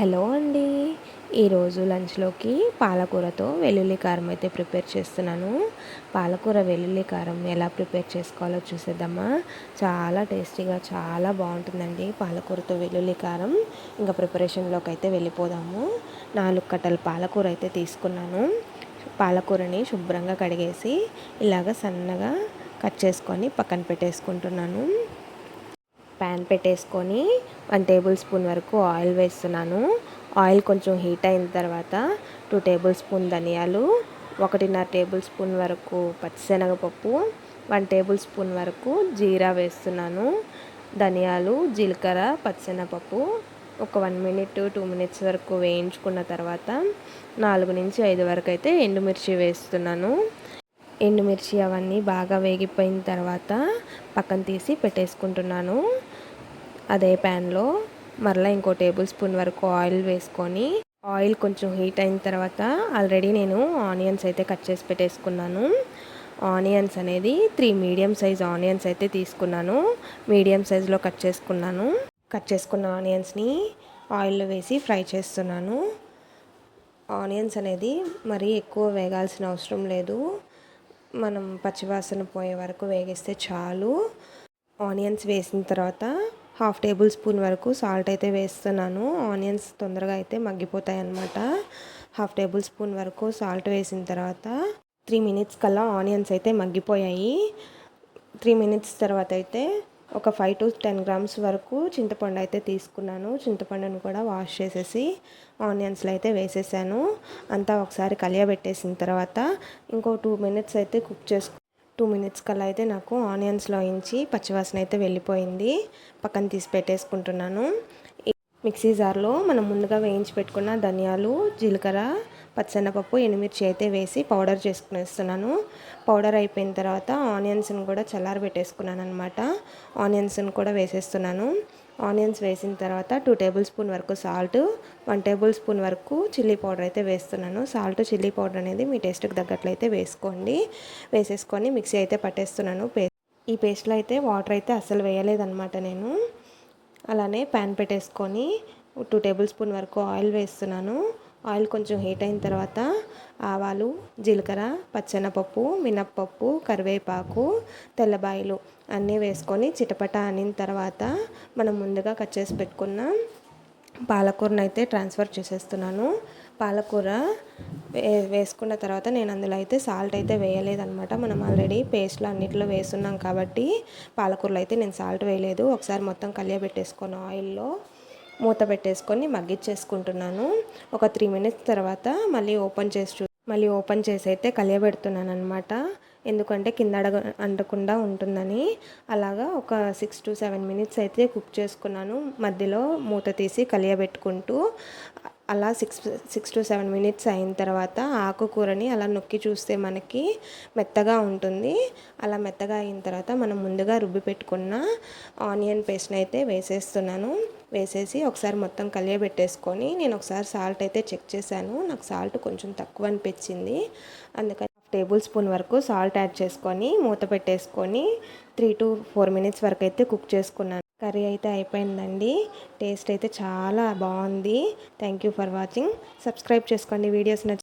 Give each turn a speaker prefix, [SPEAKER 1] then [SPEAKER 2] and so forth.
[SPEAKER 1] Hello అండి. ఈరోజు లంచ్లోకి పాలకూరతో వెల్లుల్లి కారం అయితే ప్రిపేర్ చేస్తున్నాను. పాలకూర వెల్లుల్లి కారం ఎలా ప్రిపేర్ చేసుకోవాలో చూసేద్దామా? చాలా టేస్టీగా చాలా బాగుంటుందండి పాలకూరతో వెల్లుల్లి కారం. ఇంకా ప్రిపరేషన్లోకి అయితే వెళ్ళిపోదాము. నాలుగు కట్టల పాలకూర అయితే తీసుకున్నాను. పాలకూరని శుభ్రంగా కడిగేసి ఇలాగ సన్నగా కట్ చేసుకొని పక్కన పెట్టేసుకుంటున్నాను. ప్యాన్ పెట్టేసుకొని వన్ టేబుల్ స్పూన్ వరకు ఆయిల్ వేస్తున్నాను. ఆయిల్ కొంచెం హీట్ అయిన తర్వాత టూ టేబుల్ స్పూన్ ధనియాలు ఒకటిన్నర టేబుల్ స్పూన్ వరకు పచ్చిశనగపప్పు వన్ టేబుల్ స్పూన్ వరకు జీరా వేస్తున్నాను. ధనియాలు జీలకర్ర పచ్చిశనగపప్పు ఒక వన్ మినిట్ టూ మినిట్స్ వరకు వేయించుకున్న తర్వాత నాలుగు నుంచి ఐదు వరకు అయితే ఎండుమిర్చి వేస్తున్నాను. ఎండుమిర్చి అవన్నీ బాగా వేగిపోయిన తర్వాత పక్కన తీసి పెట్టేసుకుంటున్నాను. అదే ప్యాన్లో మరలా ఇంకో టేబుల్ స్పూన్ వరకు ఆయిల్ వేసుకొని ఆయిల్ కొంచెం హీట్ అయిన తర్వాత ఆల్రెడీ నేను ఆనియన్స్ అయితే కట్ చేసి పెట్టేసుకున్నాను. ఆనియన్స్ అనేది త్రీ మీడియం సైజ్ ఆనియన్స్ అయితే తీసుకున్నాను. మీడియం సైజులో కట్ చేసుకున్నాను. కట్ చేసుకున్న ఆనియన్స్ని ఆయిల్లో వేసి ఫ్రై చేస్తున్నాను. ఆనియన్స్ అనేది మరీ ఎక్కువ వేగాల్సిన అవసరం లేదు. మనం పచ్చివాసన పోయే వరకు వేగిస్తే చాలు. ఆనియన్స్ వేసిన తర్వాత హాఫ్ టేబుల్ స్పూన్ వరకు సాల్ట్ అయితే వేస్తున్నాను. ఆనియన్స్ తొందరగా అయితే మగ్గిపోతాయి అన్నమాట హాఫ్ టేబుల్ స్పూన్ వరకు సాల్ట్ వేసిన తర్వాత త్రీ మినిట్స్ కల్లా ఆనియన్స్ అయితే మగ్గిపోయాయి. త్రీ మినిట్స్ తర్వాత అయితే ఒక ఫైవ్ టు టెన్ గ్రామ్స్ వరకు చింతపండు అయితే తీసుకున్నాను. చింతపండును కూడా వాష్ చేసేసి ఆనియన్స్లో అయితే వేసేసాను. అంతా ఒకసారి కలియబెట్టేసిన తర్వాత ఇంకో టూ మినిట్స్ అయితే కుక్ చేసుకు టూ మినిట్స్ కల్లా అయితే నాకు ఆనియన్స్లో ఇంచి పచ్చివాసన అయితే వెళ్ళిపోయింది. పక్కన తీసి పెట్టేసుకుంటున్నాను. మిక్సీ జార్లో మనం ముందుగా వేయించి పెట్టుకున్న ధనియాలు జీలకర్ర పచ్చనపప్పు ఎండుమిర్చి అయితే వేసి పౌడర్ చేసుకునేస్తున్నాను. పౌడర్ అయిపోయిన తర్వాత ఆనియన్స్ని కూడా చల్లారి పెట్టేసుకున్నాను అనమాట ఆనియన్స్ని కూడా వేసేస్తున్నాను. ఆనియన్స్ వేసిన తర్వాత టూ టేబుల్ స్పూన్ వరకు సాల్ట్ వన్ టేబుల్ స్పూన్ వరకు చిల్లీ పౌడర్ అయితే వేస్తున్నాను. సాల్ట్ చిల్లీ పౌడర్ అనేది మీ టేస్ట్కి తగ్గట్లయితే వేసుకోండి. వేసేసుకొని మిక్సీ అయితే పట్టేస్తున్నాను. పేస్ట్ ఈ పేస్ట్లో అయితే వాటర్ అయితే అస్సలు వేయలేదన్నమాట నేను. అలానే ప్యాన్ పెట్టేసుకొని టూ టేబుల్ స్పూన్ వరకు ఆయిల్ వేస్తున్నాను. ఆయిల్ కొంచెం హీట్ అయిన తర్వాత ఆవాలు జీలకర్ర పచ్చెనపప్పు మినప్పప్పు కరివేపాకు తెల్లబాయిలు అన్నీ వేసుకొని చిటపట అనిన తర్వాత మనం ముందుగా కట్ చేసి పెట్టుకున్న పాలకూరను అయితే ట్రాన్స్ఫర్ చేసేస్తున్నాను. పాలకూర వే వేసుకున్న తర్వాత నేను అందులో అయితే సాల్ట్ అయితే వేయలేదనమాట మనం ఆల్రెడీ పేస్ట్లో అన్నింటిలో వేస్తున్నాం కాబట్టి పాలకూరలో అయితే నేను సాల్ట్ వేయలేదు. ఒకసారి మొత్తం కలియబెట్టేసుకున్నాను ఆయిల్లో మూత పెట్టేసుకొని మగ్గిచ్చేసుకుంటున్నాను. ఒక త్రీ మినిట్స్ తర్వాత మళ్ళీ ఓపెన్ చేసి చూ మళ్ళీ ఓపెన్ చేసి అయితే కలియబెడుతున్నాను అనమాట ఎందుకంటే కింద అడగ అంటకుండా ఉంటుందని. అలాగా ఒక సిక్స్ టు సెవెన్ మినిట్స్ అయితే కుక్ చేసుకున్నాను. మధ్యలో మూత తీసి కలియబెట్టుకుంటూ అలా six six to seven minutes అయిన తర్వాత ఆకుకూరని అలా నొక్కి చూస్తే మనకి మెత్తగా ఉంటుంది. అలా మెత్తగా అయిన తర్వాత మనం ముందుగా రుబ్బి పెట్టుకున్న ఆనియన్ పేస్ట్ని అయితే వేసేస్తున్నాను. వేసేసి ఒకసారి మొత్తం కలియబెట్టేసుకొని నేను ఒకసారి సాల్ట్ అయితే చెక్ చేశాను. నాకు సాల్ట్ కొంచెం తక్కువ అనిపించింది. అందుకని టేబుల్ స్పూన్ వరకు సాల్ట్ యాడ్ చేసుకొని మూత పెట్టేసుకొని త్రీ టు ఫోర్ మినిట్స్ వరకు అయితే కుక్ చేసుకున్నాను. కర్రీ అయితే అయిపోయిందండి. టేస్ట్ అయితే చాలా బాగుంది. Thank you for watching. Subscribe చేసుకోండి. వీడియోస్ నచ్చి